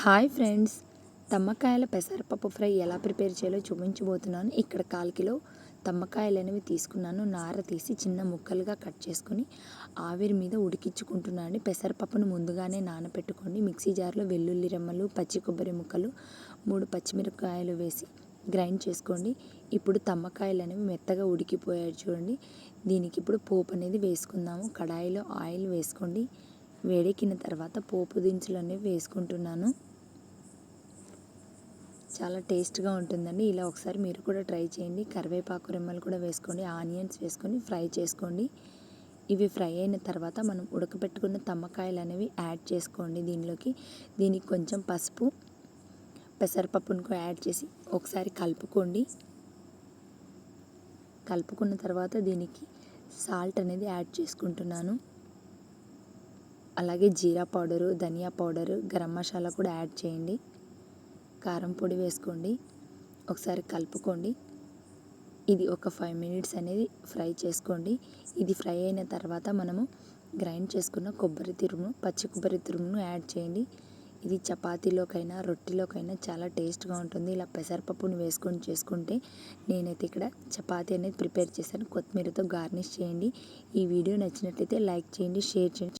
Hi friends. తమ్మకాయల పెసరపప్పు fry ఎలా prepare చేయాలో చూపించబోతున్నాను. ఇక్కడ కాల్ కిలో తమ్మకాయలు అనేవి తీసుకున్నాను. నార తీసి చిన్న ముక్కలుగా కట్ చేసుకొని ఆవిరి మీద ఉడికించుకుంటున్నాను. పెసరపప్పును ముందుగానే నానబెట్టుకోండి మిక్సీ జార్లో వెల్లుల్లి రెమ్మలు పచ్చి కొబ్బరి ముక్కలు మూడు పచ్చిమిరపకాయలు వేసి గ్రైండ్ చేసుకోండి. ఇప్పుడు తమ్మకాయలు అనేవి మెత్తగా ఉడికిపోయాయి చూడండి. దీనికి ఇప్పుడు పోపు అనేది వేసుకుందాము. కడాయిలో ఆయిల్ వేసుకోండి. వేడెక్కిన తర్వాత పోపు దినుసులు అనేవి వేసుకుంటున్నాను. చాలా టేస్ట్గా ఉంటుందండి. ఇలా ఒకసారి మీరు కూడా ట్రై చేయండి. కరివేపాకు రెమ్మలు కూడా వేసుకోండి. ఆనియన్స్ వేసుకొని ఫ్రై చేసుకోండి. ఇవి ఫ్రై అయిన తర్వాత మనం ఉడకబెట్టుకున్న తమ్మకాయలు అనేవి యాడ్ చేసుకోండి దీనిలోకి. దీనికి కొంచెం పసుపు పెసరపప్పును కూడా యాడ్ చేసి ఒకసారి కలుపుకోండి. కలుపుకున్న తర్వాత దీనికి సాల్ట్ అనేది యాడ్ చేసుకుంటున్నాను. అలాగే జీరా పౌడరు ధనియా పౌడరు గరం మసాలా కూడా యాడ్ చేయండి. కారం పొడి వేసుకోండి. ఒకసారి కలుపుకోండి. ఇది ఒక ఫైవ్ మినిట్స్ అనేది ఫ్రై చేసుకోండి. ఇది ఫ్రై అయిన తర్వాత మనము గ్రైండ్ చేసుకున్న కొబ్బరి తురుము పచ్చి కొబ్బరి తురుమును యాడ్ చేయండి. ఇది చపాతీలోకైనా రొట్టెలోకైనా చాలా టేస్ట్గా ఉంటుంది. ఇలా పెసరపప్పును వేసుకొని చేసుకుంటే నేనైతే ఇక్కడ చపాతీ అనేది ప్రిపేర్ చేశాను. కొత్తిమీరతో గార్నిష్ చేయండి. ఈ వీడియో నచ్చినట్లయితే లైక్ చేయండి షేర్ చేయండి.